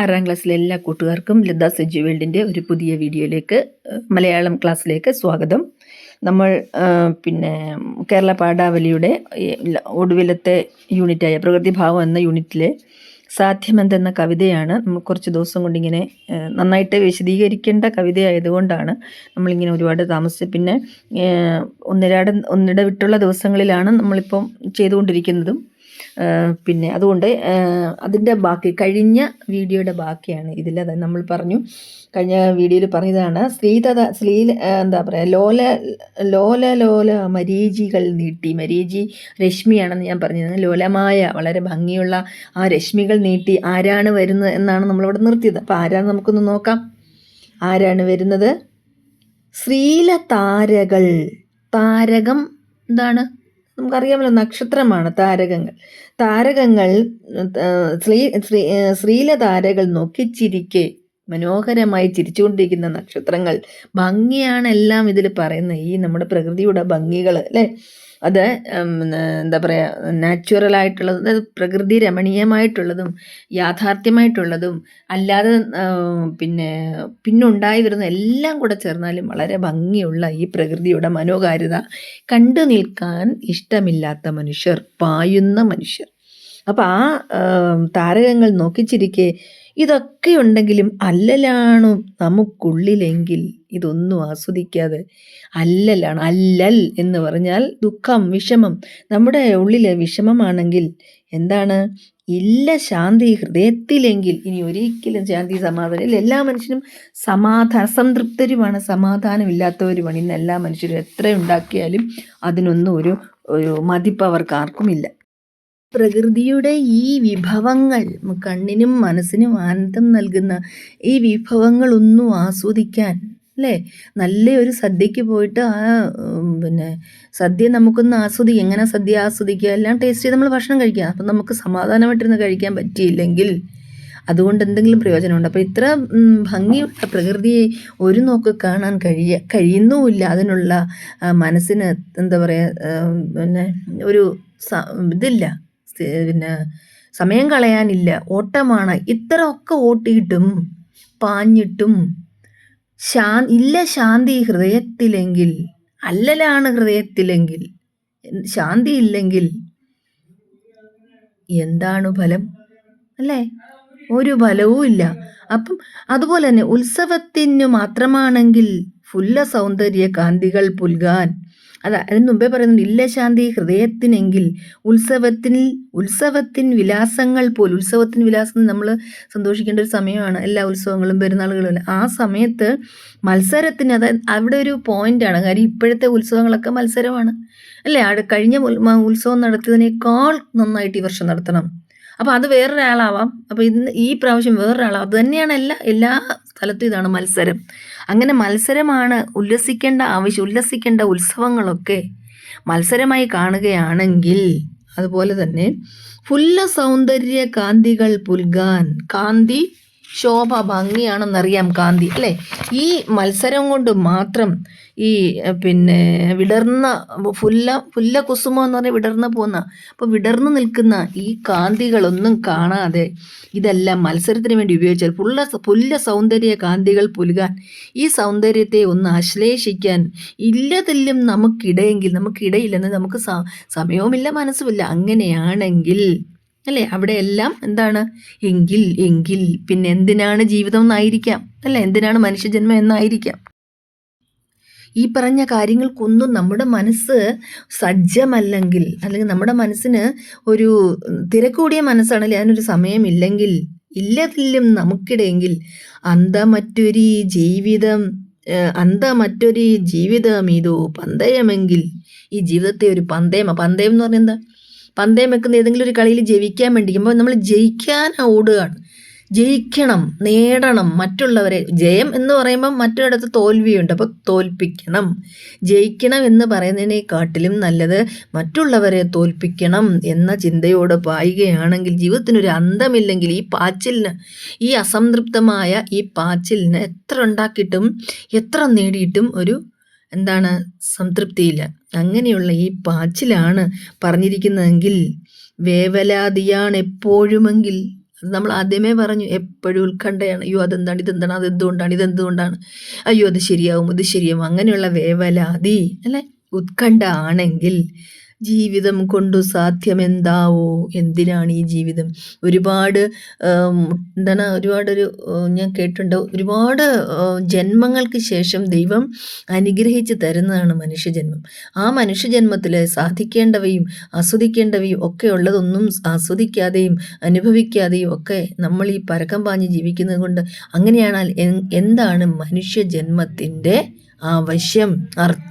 ആറാം ക്ലാസ്സിലെ എല്ലാ കൂട്ടുകാർക്കും ലത സെജു വേൾഡിന്റെ ഒരു പുതിയ വീഡിയോയിലേക്ക് മലയാളം ക്ലാസ്സിലേക്ക് സ്വാഗതം. നമ്മൾ പിന്നെ കേരള പാഠാവലിയുടെ ഒടുവിലത്തെ യൂണിറ്റായ പ്രകൃതിഭാവം എന്ന യൂണിറ്റിലെ സാധ്യമെന്തെന്ന കവിതയാണ് നമ്മൾ കുറച്ച് ദിവസം കൊണ്ടിങ്ങനെ നന്നായിട്ട് വിശദീകരിക്കേണ്ട കവിതയായതുകൊണ്ടാണ് നമ്മളിങ്ങനെ ഒരുപാട് താമസിച്ച് പിന്നെ ഒന്നിരാട് ഒന്നിടവിട്ടുള്ള ദിവസങ്ങളിലാണ് നമ്മളിപ്പം ചെയ്തുകൊണ്ടിരിക്കുന്നതും. പിന്നെ അതുകൊണ്ട് അതിന്റെ ബാക്കി കഴിഞ്ഞ വീഡിയോയുടെ ബാക്കിയാണ് ഇതിൽ അത് നമ്മൾ പറഞ്ഞു കഴിഞ്ഞ വീഡിയോയിൽ പറഞ്ഞതാണ് ശ്രീതത ശ്രീ ഏഹ് എന്താ പറയുക ലോല ലോല ലോല മരീചികൾ നീട്ടി. മരീചി രശ്മിയാണെന്ന് ഞാൻ പറഞ്ഞത് ലോലമായ വളരെ ഭംഗിയുള്ള ആ രശ്മികൾ നീട്ടി. ആരാണ് വരുന്നത് എന്നാണ് നമ്മളിവിടെ നിർത്തിയത്. അപ്പോൾ ആരാണ് നമുക്കൊന്ന് നോക്കാം. ആരാണ് വരുന്നത്? ശ്രീല താരകൾ താരകം എന്താണ്? നമുക്കറിയാമല്ലോ നക്ഷത്രമാണ് താരകങ്ങൾ. താരകങ്ങൾ ശ്രീ ശ്രീ ശ്രീല താരകൾ നോക്കി ചിരിക്കെ മനോഹരമായി ചിരിച്ചുകൊണ്ടിരിക്കുന്ന നക്ഷത്രങ്ങൾ. ഭംഗിയാണ് എല്ലാം ഇതിൽ പറയുന്നത് ഈ നമ്മുടെ പ്രകൃതിയുടെ ഭംഗികൾ അല്ലേ? അത് എന്താ പറയുക നാച്ചുറലായിട്ടുള്ളതും അതായത് പ്രകൃതി രമണീയമായിട്ടുള്ളതും യാഥാർത്ഥ്യമായിട്ടുള്ളതും അല്ലാതെ പിന്നെ പിന്നുണ്ടായി വരുന്ന എല്ലാം കൂടെ ചേർന്നാലും വളരെ ഭംഗിയുള്ള ഈ പ്രകൃതിയുടെ മനോഹാരിത കണ്ടു നിൽക്കാൻ ഇഷ്ടമില്ലാത്ത മനുഷ്യർ പായുന്ന മനുഷ്യർ. അപ്പം ആ താരകങ്ങൾ നോക്കിച്ചിരിക്കെ. ഇതൊക്കെ ഉണ്ടെങ്കിലും അല്ലലാണു നമുക്കുള്ളിലെങ്കിൽ ഇതൊന്നും ആസ്വദിക്കാതെ. അല്ലലാണ് അല്ലൽ എന്ന് പറഞ്ഞാൽ ദുഃഖം വിഷമം. നമ്മുടെ ഉള്ളിലെ വിഷമമാണെങ്കിൽ എന്താണ്? ഇല്ല ശാന്തി ഹൃദയത്തിലെങ്കിൽ ഇനി ഒരിക്കലും ശാന്തി സമാധാനം ഇല്ല. എല്ലാ മനുഷ്യനും സമാധാന സംതൃപ്തരുമാണ് സമാധാനമില്ലാത്തവരുമാണ്. ഇന്ന് എല്ലാ മനുഷ്യരും എത്ര ഉണ്ടാക്കിയാലും അതിനൊന്നും ഒരു ഒരു മതിപ്പ് അവർക്ക് പ്രകൃതിയുടെ ഈ വിഭവങ്ങൾ കണ്ണിനും മനസ്സിനും ആനന്ദം നൽകുന്ന ഈ വിഭവങ്ങളൊന്നും ആസ്വദിക്കാൻ അല്ലേ? നല്ലൊരു സദ്യക്ക് പോയിട്ട് ആ പിന്നെ സദ്യ നമുക്കൊന്ന് ആസ്വദിക്കുക എങ്ങനെ സദ്യ ആസ്വദിക്കുക? എല്ലാം ടേസ്റ്റ് ചെയ്ത് നമ്മൾ ഭക്ഷണം കഴിക്കുക. അപ്പം നമുക്ക് സമാധാനമായിട്ടിരുന്ന് കഴിക്കാൻ പറ്റിയില്ലെങ്കിൽ അതുകൊണ്ട് എന്തെങ്കിലും പ്രയോജനമുണ്ട്. അപ്പോൾ ഇത്ര ഭംഗിയുള്ള പ്രകൃതിയെ ഒരു നോക്ക് കാണാൻ കഴിയ കഴിയുന്നുമില്ല. അതിനുള്ള മനസ്സിന് എന്താ പറയുക പിന്നെ ഒരു ഇതില്ല. പിന്നെ സമയം കളയാനില്ല. ഓട്ടമാണ്. ഇത്ര ഒക്കെ ഓട്ടിയിട്ടും പാഞ്ഞിട്ടും ശാ ഇല്ല ശാന്തി ഹൃദയത്തിലെങ്കിൽ അല്ലലാണ് ഹൃദയത്തിലെങ്കിൽ ശാന്തി ഇല്ലെങ്കിൽ എന്താണ് ഫലം? അല്ലേ? ഒരു ഫലവും ഇല്ല. അപ്പം അതുപോലെ തന്നെ ഉത്സവത്തിന് മാത്രമാണെങ്കിൽ ഫുല്ല സൗന്ദര്യ കാന്തികൾ പുൽകാൻ അല്ല അതിന് മുമ്പേ പറയുന്നുണ്ട് ഇല്ല ശാന്തി ഹൃദയത്തിനെങ്കിൽ ഉത്സവത്തിൽ ഉത്സവത്തിൻ വിലാസങ്ങൾ പോലും ഉത്സവത്തിൻ വിലാസം നമ്മൾ സന്തോഷിക്കേണ്ട ഒരു സമയമാണ്. എല്ലാ ഉത്സവങ്ങളും പെരുന്നാളുകളും ആ സമയത്ത് മത്സരത്തിന് അതായത് അവിടെ ഒരു പോയിന്റാണ് കാര്യം ഇപ്പോഴത്തെ ഉത്സവങ്ങളൊക്കെ മത്സരമാണ്. അല്ലേ? അവിടെ കഴിഞ്ഞ ഉത്സവം നടത്തിയതിനേക്കാൾ നന്നായിട്ട് ഈ വർഷം നടത്തണം. അപ്പോൾ അത് വേറൊരാളാവാം. അപ്പോൾ ഇന്ന് ഈ പ്രാവശ്യം വേറൊരാളാവാം. അത് തന്നെയാണ് എല്ലാ എല്ലാ സ്ഥലത്തും ഇതാണ് മത്സരം. അങ്ങനെ മത്സരമാണ് ഉല്ലസിക്കേണ്ട ആവശ്യം ഉല്ലസിക്കേണ്ട ഉത്സവങ്ങളൊക്കെ മത്സരമായി കാണുകയാണെങ്കിൽ അതുപോലെ തന്നെ ഫുല്ല സൗന്ദര്യ കാന്തികൾ പുൽകാൻ കാന്തി ശോഭ ഭംഗിയാണെന്നറിയാം കാന്തി അല്ലേ? ഈ മത്സരം കൊണ്ട് മാത്രം ഈ പിന്നെ വിടർന്ന ഫുല്ല ഫുല്ല കുസുമം എന്ന് പറഞ്ഞാൽ വിടർന്ന് പോകുന്ന അപ്പോൾ വിടർന്നു നിൽക്കുന്ന ഈ കാന്തികളൊന്നും കാണാതെ ഇതെല്ലാം മത്സരത്തിന് വേണ്ടി ഉപയോഗിച്ചാൽ പുല്ല പുല്ല സൗന്ദര്യ കാന്തികൾ പുലുകാൻ ഈ സൗന്ദര്യത്തെ ഒന്ന് ആശ്ലേഷിക്കാൻ ഇല്ലതില്ലും നമുക്കിടയെങ്കിൽ നമുക്കിടയില്ലെന്ന് നമുക്ക് സമയവുമില്ല മനസ്സുമില്ല. അങ്ങനെയാണെങ്കിൽ അല്ലേ? അവിടെ എല്ലാം എന്താണ്? എങ്കിൽ എങ്കിൽ പിന്നെ എന്തിനാണ് ജീവിതം എന്നായിരിക്കാം. അല്ലേ? എന്തിനാണ് മനുഷ്യജന്മം എന്നായിരിക്കാം. ഈ പറഞ്ഞ കാര്യങ്ങൾക്കൊന്നും നമ്മുടെ മനസ്സ് സജ്ജമല്ലെങ്കിൽ അല്ലെങ്കിൽ നമ്മുടെ മനസ്സിന് ഒരു തിരക്കൂടിയ മനസ്സാണെങ്കിൽ അതിനൊരു സമയമില്ലെങ്കിൽ ഇല്ലതില്ലും നമുക്കിടയെങ്കിൽ അന്തമറ്റൊരു ജീവിതം അന്ത മറ്റൊരു ജീവിതം ഇതോ പന്തയമെങ്കിൽ ഈ ജീവിതത്തെ ഒരു പന്തയം പന്തയം എന്ന് പറഞ്ഞാൽ എന്താ? പന്തയം വെക്കുന്ന ഏതെങ്കിലും ഒരു കളിയിൽ ജയിക്കാൻ വേണ്ടിക്കുമ്പോൾ നമ്മൾ ജയിക്കാൻ ഓടുകയാണ്. ജയിക്കണം നേടണം മറ്റുള്ളവരെ ജയം എന്ന് പറയുമ്പോൾ മറ്റൊരിടത്ത് തോൽവിയുണ്ട്. അപ്പോൾ തോൽപ്പിക്കണം. ജയിക്കണം എന്ന് പറയുന്നതിനെക്കാട്ടിലും നല്ലത് മറ്റുള്ളവരെ തോൽപ്പിക്കണം എന്ന ചിന്തയോട് പായുകയാണെങ്കിൽ ജീവിതത്തിനൊരു അന്തമില്ലെങ്കിൽ ഈ പാച്ചിലിന് ഈ അസംതൃപ്തമായ ഈ പാച്ചിലിന് എത്ര ഉണ്ടാക്കിയിട്ടും എത്ര നേടിയിട്ടും ഒരു എന്താണ് സംതൃപ്തിയില്ല. അങ്ങനെയുള്ള ഈ പാച്ചിലാണ് പറഞ്ഞിരിക്കുന്നതെങ്കിൽ വേവലാതിയാണ് എപ്പോഴുമെങ്കിൽ നമ്മൾ ആദ്യമേ പറഞ്ഞു എപ്പോഴും ഉത്കണ്ഠയാണ്. അയ്യോ അതെന്താണ്? ഇതെന്താണ്? അതെന്തുകൊണ്ടാണ്? ഇതെന്തുകൊണ്ടാണ്? അയ്യോ അത് ശരിയാവും ഇത് ശരിയാവും. അങ്ങനെയുള്ള വേവലാതി അല്ലേ? ഉത്കണ്ഠ ആണെങ്കിൽ ജീവിതം കൊണ്ടു സാധ്യമെന്താവോ? എന്തിനാണ് ഈ ജീവിതം? ഒരുപാട് എന്താണ് ഒരുപാടൊരു ഞാൻ കേട്ടിട്ടുണ്ട്. ഒരുപാട് ജന്മങ്ങൾക്ക് ശേഷം ദൈവം അനുഗ്രഹിച്ച് തരുന്നതാണ് മനുഷ്യജന്മം. ആ മനുഷ്യജന്മത്തിൽ സാധിക്കേണ്ടവയും ആസ്വദിക്കേണ്ടവയും ഒക്കെ ഉള്ളതൊന്നും ആസ്വദിക്കാതെയും അനുഭവിക്കാതെയും ഒക്കെ നമ്മൾ ഈ പരക്കം പാഞ്ഞ് ജീവിക്കുന്നത് കൊണ്ട് അങ്ങനെയാണാൽ എന്താണ് മനുഷ്യജന്മത്തിന്റെ ആവശ്യം? അർത്ഥം.